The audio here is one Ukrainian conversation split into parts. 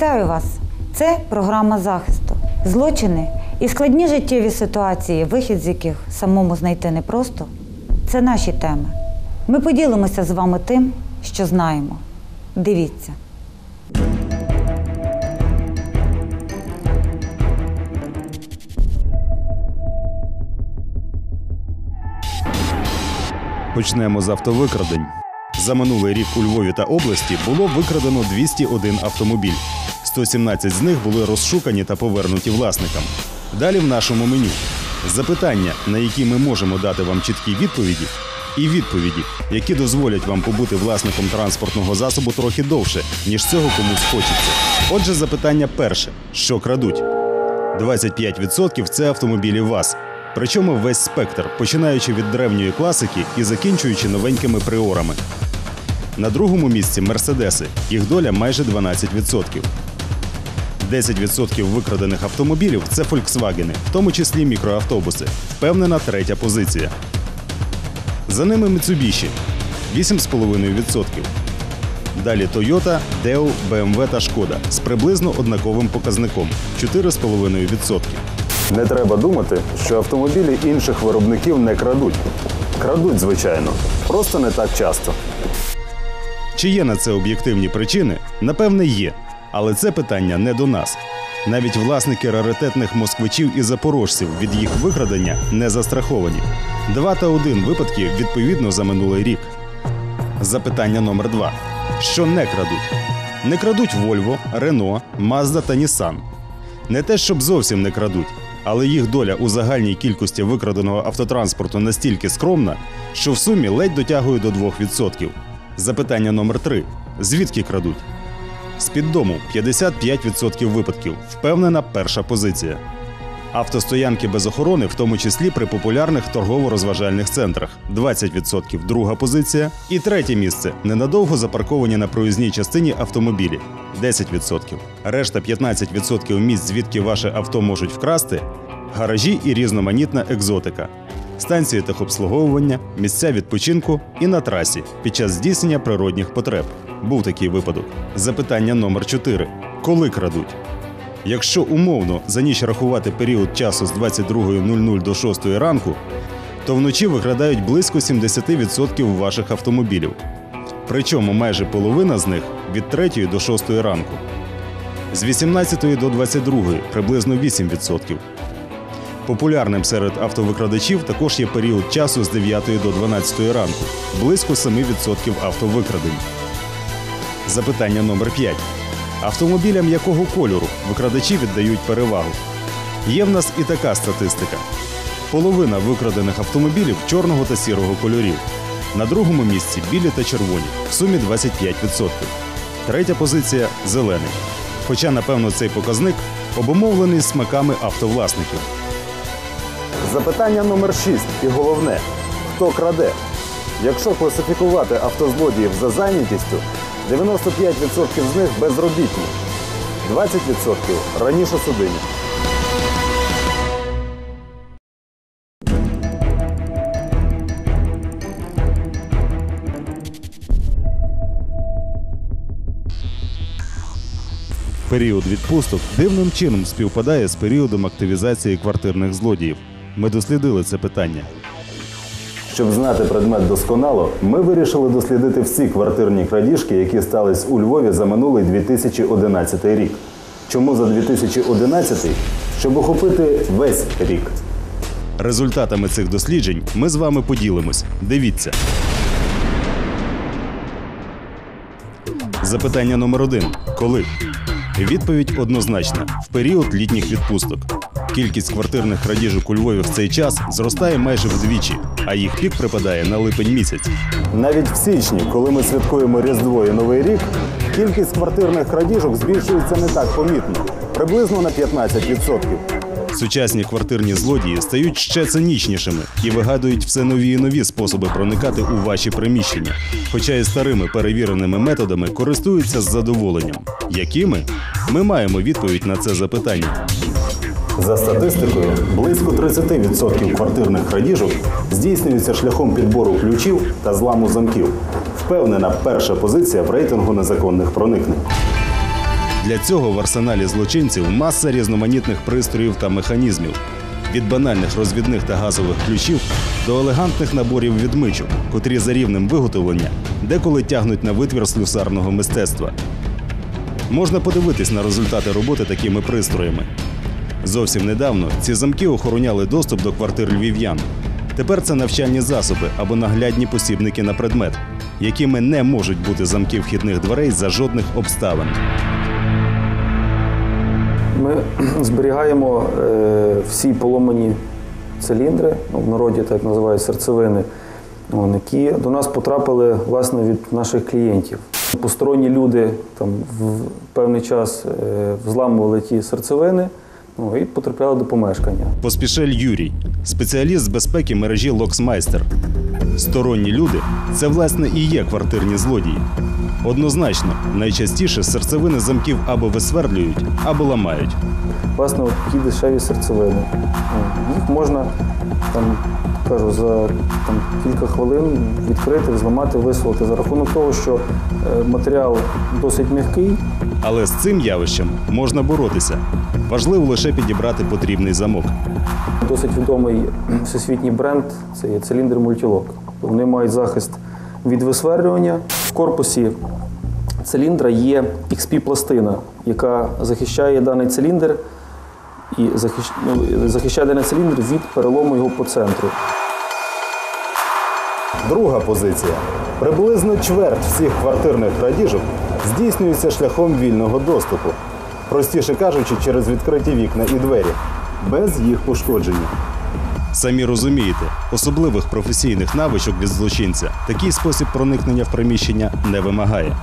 Вітаю вас! Це програма захисту. Злочини і складні життєві ситуації, вихід з яких самому знайти непросто. Це наші теми. Ми поділимося з вами тим, що знаємо. Дивіться. Почнемо з автовикрадень. За минулий рік у Львові та області було викрадено 201 автомобіль. 117 з них були розшукані та повернуті власникам. Далі в нашому меню запитання, на які ми можемо дати вам чіткі відповіді, і відповіді, які дозволять вам побути власником транспортного засобу трохи довше, ніж цього комусь хочеться. Отже, запитання перше: що крадуть? 25% це автомобілі ВАЗ. Причому весь спектр, починаючи від древньої класики і закінчуючи новенькими приорами. На другому місці мерседеси. Їх доля майже 12%. 10% викрадених автомобілів це Фольксвагени, в тому числі мікроавтобуси. Впевнена третя позиція. За ними Mitsubishi – 8,5%. Далі Toyota, Deo, BMW та Шкода з приблизно однаковим показником 4,5%. Не треба думати, що автомобілі інших виробників не крадуть. Крадуть, звичайно, просто не так часто. Чи є на це об'єктивні причини? Напевне, є. Але це питання не до нас. Навіть власники раритетних москвичів і запорожців від їх викрадення не застраховані. Два та один випадки відповідно за минулий рік. Запитання номер два: що не крадуть? Не крадуть Volvo, Renault, Mazda та Nissan. Не те, щоб зовсім не крадуть, але їх доля у загальній кількості викраденого автотранспорту настільки скромна, що в сумі ледь дотягує до 2%. Запитання номер 3 звідки крадуть? З-під дому 55% випадків. Впевнена перша позиція. Автостоянки без охорони, в тому числі при популярних торгово-розважальних центрах 20% друга позиція. І третє місце ненадовго запарковані на проїзній частині автомобілі 10%. Решта 15% місць, звідки ваше авто можуть вкрасти, гаражі і різноманітна екзотика. Станції техобслуговування, місця відпочинку і на трасі під час здійснення природних потреб. Був такий випадок. Запитання номер 4. Коли крадуть? Якщо умовно за ніч рахувати період часу з 22.00 до 6 ранку, то вночі викрадають близько 70% ваших автомобілів. Причому майже половина з них від 3 до 6 ранку. З 18 до 22 приблизно 8%. Популярним серед автовикрадачів також є період часу з 9 до 12 ранку, близько 7% автовикрадень. Запитання номер 5. Автомобілям якого кольору викрадачі віддають перевагу? Є в нас і така статистика: половина викрадених автомобілів чорного та сірого кольорів. На другому місці білі та червоні, в сумі 25%. Третя позиція зелений. Хоча, напевно, цей показник обумовлений смаками автовласників. Запитання номер 6 і головне: хто краде? Якщо класифікувати автозлодіїв за зайнятістю, 95% з них безробітні, 20% раніше судимі. Період відпусток дивним чином співпадає з періодом активізації квартирних злодіїв. Ми дослідили це питання. Щоб знати предмет досконало, ми вирішили дослідити всі квартирні крадіжки, які стались у Львові за минулий 2011 рік. Чому за 2011? Щоб охопити весь рік. Результатами цих досліджень ми з вами поділимось. Дивіться. Запитання номер один. Коли? Відповідь однозначна: в період літніх відпусток. Кількість квартирних крадіжок у Львові в цей час зростає майже вдвічі, а їх пік припадає на липень місяць. Навіть в січні, коли ми святкуємо Різдво і Новий рік, кількість квартирних крадіжок збільшується не так помітно, приблизно на 15%. Сучасні квартирні злодії стають ще цинічнішими і вигадують все нові і нові способи проникати у ваші приміщення, хоча і старими перевіреними методами користуються з задоволенням. Якими? Ми маємо відповідь на це запитання. За статистикою, близько 30% квартирних крадіжок здійснюються шляхом підбору ключів та зламу замків. Впевнена перша позиція в рейтингу незаконних проникнень. Для цього в арсеналі злочинців маса різноманітних пристроїв та механізмів. Від банальних розвідних та газових ключів до елегантних наборів відмичок, котрі за рівнем виготовлення деколи тягнуть на витвір слюсарного мистецтва. Можна подивитись на результати роботи такими пристроями. Зовсім недавно ці замки охороняли доступ до квартир львів'ян. Тепер це навчальні засоби або наглядні посібники на предмет, якими не можуть бути замки вхідних дверей за жодних обставин. Ми зберігаємо е, всі поломані циліндри, ну, в народі так називають серцевини, які до нас потрапили власне від наших клієнтів. Посторонні люди там в певний час е, взламували ті серцевини ну, і потрапляли до помешкання. Поспішель Юрій, спеціаліст з безпеки мережі Локсмайстер. Сторонні люди це власне і є квартирні злодії. Однозначно, найчастіше серцевини замків або висвердлюють, або ламають. Власне, от ті дешеві серцевини. Їх можна там, кажу, за там, кілька хвилин відкрити, зламати, висвалити за рахунок того, що е, матеріал досить м'який, Але з цим явищем можна боротися. Важливо лише підібрати потрібний замок. Досить відомий всесвітній бренд це є циліндр мультілок. Вони мають захист від висверлювання. В корпусі циліндра є XP-пластина, яка захищає даний циліндр і ну, захищає даний циліндр від перелому його по центру. Друга позиція. Приблизно чверть всіх квартирних крадіжок здійснюється шляхом вільного доступу. Простіше кажучи, через відкриті вікна і двері, без їх пошкодження. Самі розумієте, особливих професійних навичок від злочинця такий спосіб проникнення в приміщення не вимагає.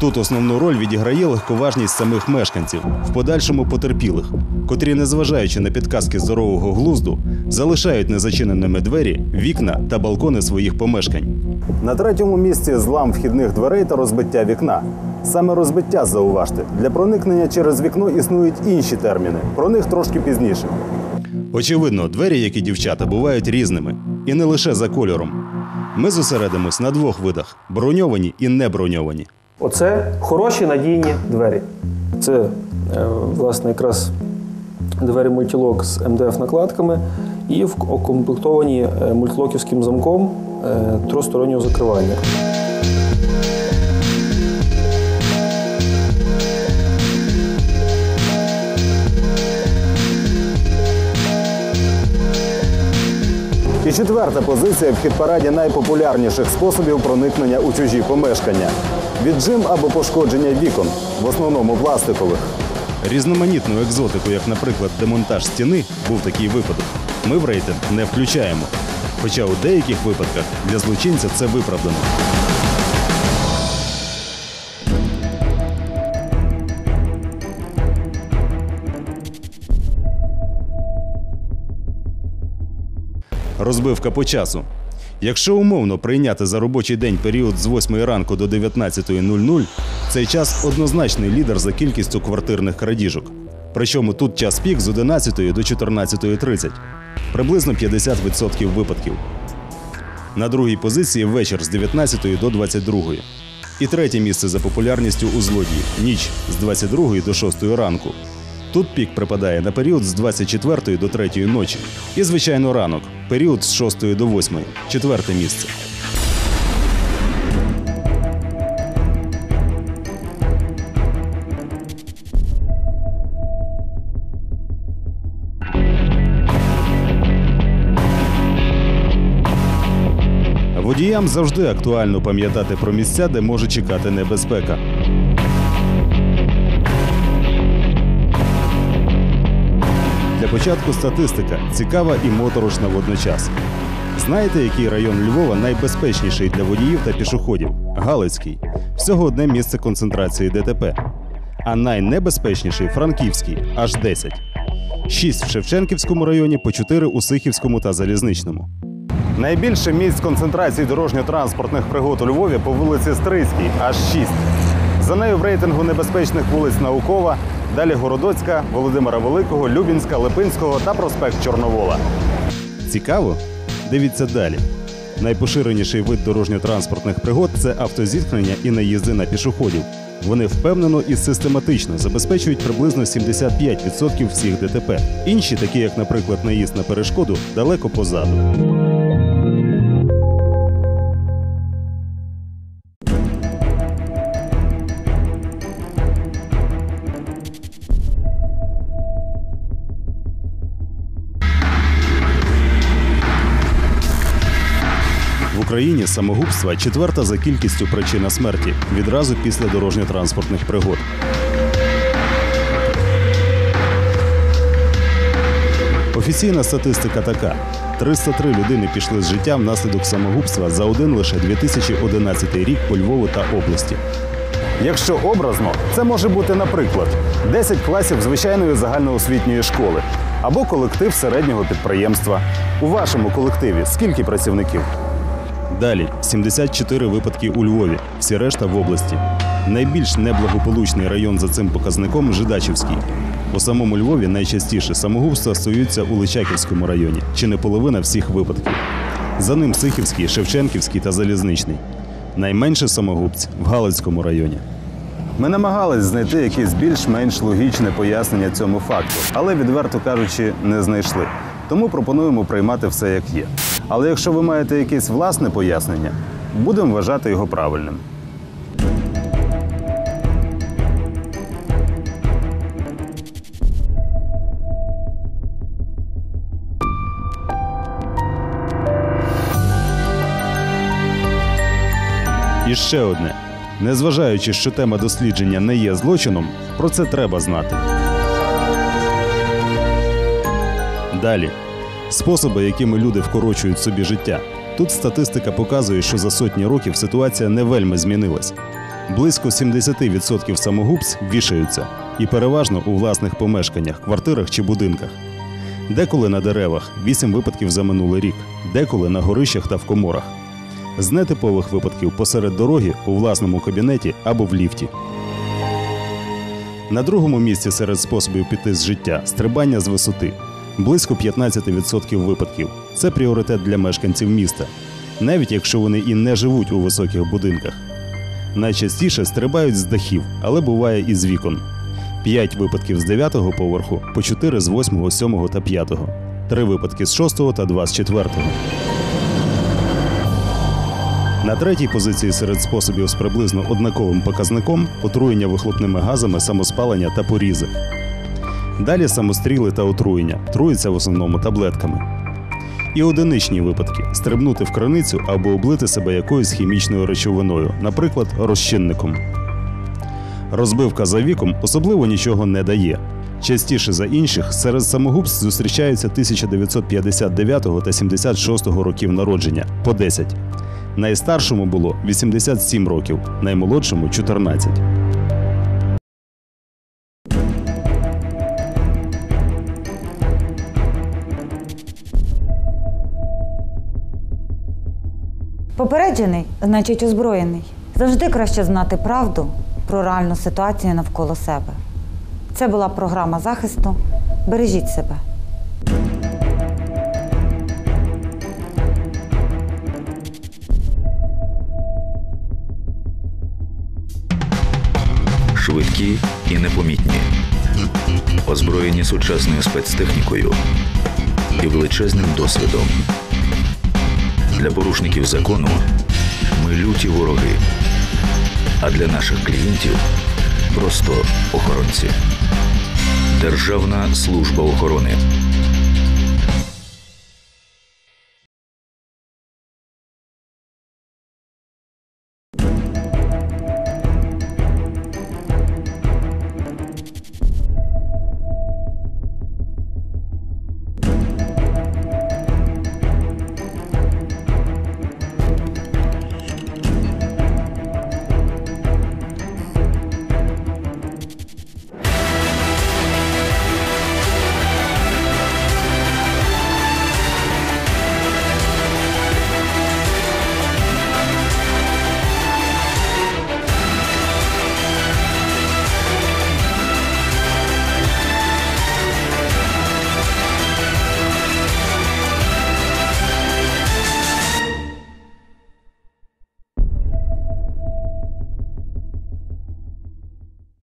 Тут основну роль відіграє легковажність самих мешканців, в подальшому потерпілих, котрі, незважаючи на підказки здорового глузду, залишають незачиненими двері, вікна та балкони своїх помешкань. На третьому місці злам вхідних дверей та розбиття вікна. Саме розбиття зауважте. Для проникнення через вікно існують інші терміни. Про них трошки пізніше. Очевидно, двері, як і дівчата, бувають різними, і не лише за кольором. Ми зосередимось на двох видах: броньовані і неброньовані. Оце хороші надійні двері. Це, е, власне, якраз двері мультилок з МДФ-накладками і в- окомплектовані е, мультилоківським замком е, тростороннього закривання. І четверта позиція в хіт-параді найпопулярніших способів проникнення у чужі помешкання: віджим або пошкодження вікон, в основному пластикових. Різноманітну екзотику, як, наприклад, демонтаж стіни, був такий випадок. Ми в рейтинг не включаємо. Хоча у деяких випадках для злочинця це виправдано. Розбивка по часу. Якщо умовно прийняти за робочий день період з 8 ранку до 19.00, цей час однозначний лідер за кількістю квартирних крадіжок. Причому тут час пік з 11 до 14.30. Приблизно 50% випадків. На другій позиції вечір з 19 до 22. І третє місце за популярністю у злодіїв ніч з 22 до 6 ранку. Тут пік припадає на період з 24 до 3 ночі. І, звичайно, ранок період з 6 до 8, четверте місце. Водіям завжди актуально пам'ятати про місця, де може чекати небезпека. Для початку статистика цікава і моторошна водночас. Знаєте, який район Львова найбезпечніший для водіїв та пішоходів? Галицький. Всього одне місце концентрації ДТП. А найнебезпечніший Франківський аж 10. 6 в Шевченківському районі, по 4 у Сихівському та Залізничному. Найбільше місць концентрації дорожньо-транспортних пригод у Львові по вулиці Стрийській аж 6. За нею в рейтингу небезпечних вулиць Наукова, далі Городоцька, Володимира Великого, Любінська, Липинського та проспект Чорновола. Цікаво? Дивіться далі. Найпоширеніший вид дорожньо-транспортних пригод це автозіткнення і наїзди на пішоходів. Вони впевнено і систематично забезпечують приблизно 75% всіх ДТП. Інші, такі як, наприклад, наїзд на перешкоду, далеко позаду. Україні самогубства четверта за кількістю причина смерті відразу після дорожньо-транспортних пригод. Офіційна статистика така: 303 людини пішли з життя внаслідок самогубства за один лише 2011 рік по Львову та області. Якщо образно, це може бути, наприклад, 10 класів звичайної загальноосвітньої школи або колектив середнього підприємства. У вашому колективі скільки працівників? Далі 74 випадки у Львові, всі решта в області. Найбільш неблагополучний район за цим показником Жидачівський. У самому Львові найчастіше самогубства стаються у Личаківському районі, чи не половина всіх випадків. За ним Сихівський, Шевченківський та Залізничний. Найменше самогубць в Галицькому районі. Ми намагались знайти якесь більш-менш логічне пояснення цьому факту, але, відверто кажучи, не знайшли. Тому пропонуємо приймати все як є. Але якщо ви маєте якесь власне пояснення, будемо вважати його правильним. І ще одне: незважаючи, що тема дослідження не є злочином, про це треба знати. Далі способи, якими люди вкорочують собі життя. Тут статистика показує, що за сотні років ситуація не вельми змінилась. Близько 70% самогубць вішаються і переважно у власних помешканнях, квартирах чи будинках. Деколи на деревах 8 випадків за минулий рік, деколи на горищах та в коморах. З нетипових випадків посеред дороги у власному кабінеті або в ліфті. На другому місці серед способів піти з життя стрибання з висоти. Близько 15% випадків. Це пріоритет для мешканців міста, навіть якщо вони і не живуть у високих будинках. Найчастіше стрибають з дахів, але буває і з вікон. 5 випадків з 9-го поверху, по 4 з 8, 7 та 5. 3 випадки з 6 та 2 з 4. На третій позиції серед способів з приблизно однаковим показником отруєння вихлопними газами, самоспалення та порізи. Далі самостріли та отруєння труються в основному таблетками. І одиничні випадки стрибнути в краницю або облити себе якоюсь хімічною речовиною, наприклад, розчинником. Розбивка за віком особливо нічого не дає. Частіше за інших серед самогубств зустрічаються 1959 та 76 років народження по 10. Найстаршому було 87 років, наймолодшому 14. Попереджений, значить озброєний. Завжди краще знати правду про реальну ситуацію навколо себе. Це була програма захисту. Бережіть себе. швидкі і непомітні, озброєні сучасною спецтехнікою і величезним досвідом. Для порушників закону ми люті вороги, а для наших клієнтів просто охоронці. Державна служба охорони.